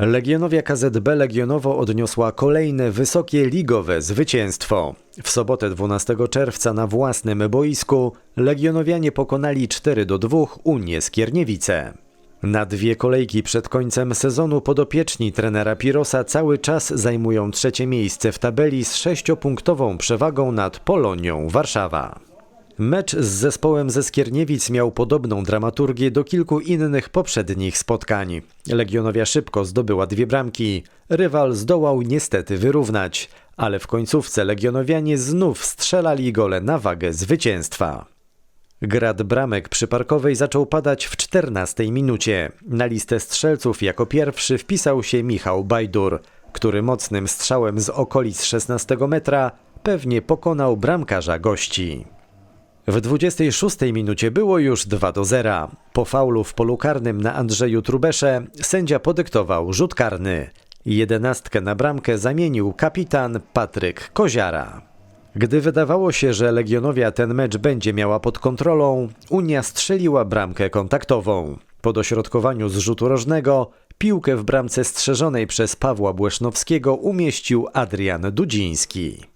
Legionowia KZB Legionowo odniosła kolejne wysokie ligowe zwycięstwo. W sobotę 12 czerwca na własnym boisku Legionowianie pokonali 4 do 2 Unię Skierniewice. Na dwie kolejki przed końcem sezonu podopieczni trenera Pirosa cały czas zajmują trzecie miejsce w tabeli z sześciopunktową przewagą nad Polonią Warszawa. Mecz z zespołem ze Skierniewic miał podobną dramaturgię do kilku innych poprzednich spotkań. Legionowia szybko zdobyła dwie bramki. Rywal zdołał niestety wyrównać, ale w końcówce Legionowianie znów strzelali gole na wagę zwycięstwa. Grad bramek przyparkowej zaczął padać w 14 minucie. Na listę strzelców jako pierwszy wpisał się Michał Bajdur, który mocnym strzałem z okolic 16 metra pewnie pokonał bramkarza gości. W 26 minucie było już 2 do 0. Po faulu w polu karnym na Andrzeju Trubesze sędzia podyktował rzut karny. Jedenastkę na bramkę zamienił kapitan Patryk Koziara. Gdy wydawało się, że Legionowia ten mecz będzie miała pod kontrolą, Unia strzeliła bramkę kontaktową. Po dośrodkowaniu z rzutu rożnego piłkę w bramce strzeżonej przez Pawła Błesznowskiego umieścił Adrian Dudziński.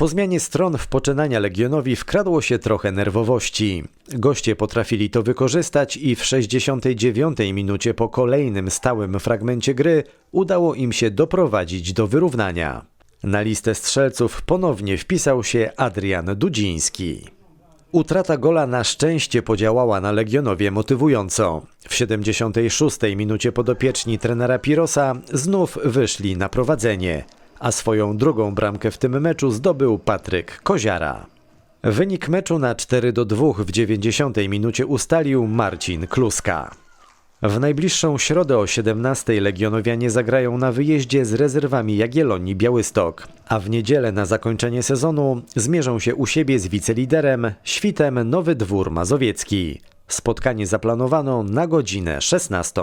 Po zmianie stron w poczynania Legionowi wkradło się trochę nerwowości. Goście potrafili to wykorzystać i w 69 minucie po kolejnym stałym fragmencie gry udało im się doprowadzić do wyrównania. Na listę strzelców ponownie wpisał się Adrian Dudziński. Utrata gola na szczęście podziałała na Legionowie motywująco. W 76 minucie podopieczni trenera Pirosa znów wyszli na prowadzenie, a swoją drugą bramkę w tym meczu zdobył Patryk Koziara. Wynik meczu na 4 do 2 w 90 minucie ustalił Marcin Kluska. W najbliższą środę o 17 Legionowianie zagrają na wyjeździe z rezerwami Jagiellonii Białystok, a w niedzielę na zakończenie sezonu zmierzą się u siebie z wiceliderem Świtem Nowy Dwór Mazowiecki. Spotkanie zaplanowano na godzinę 16.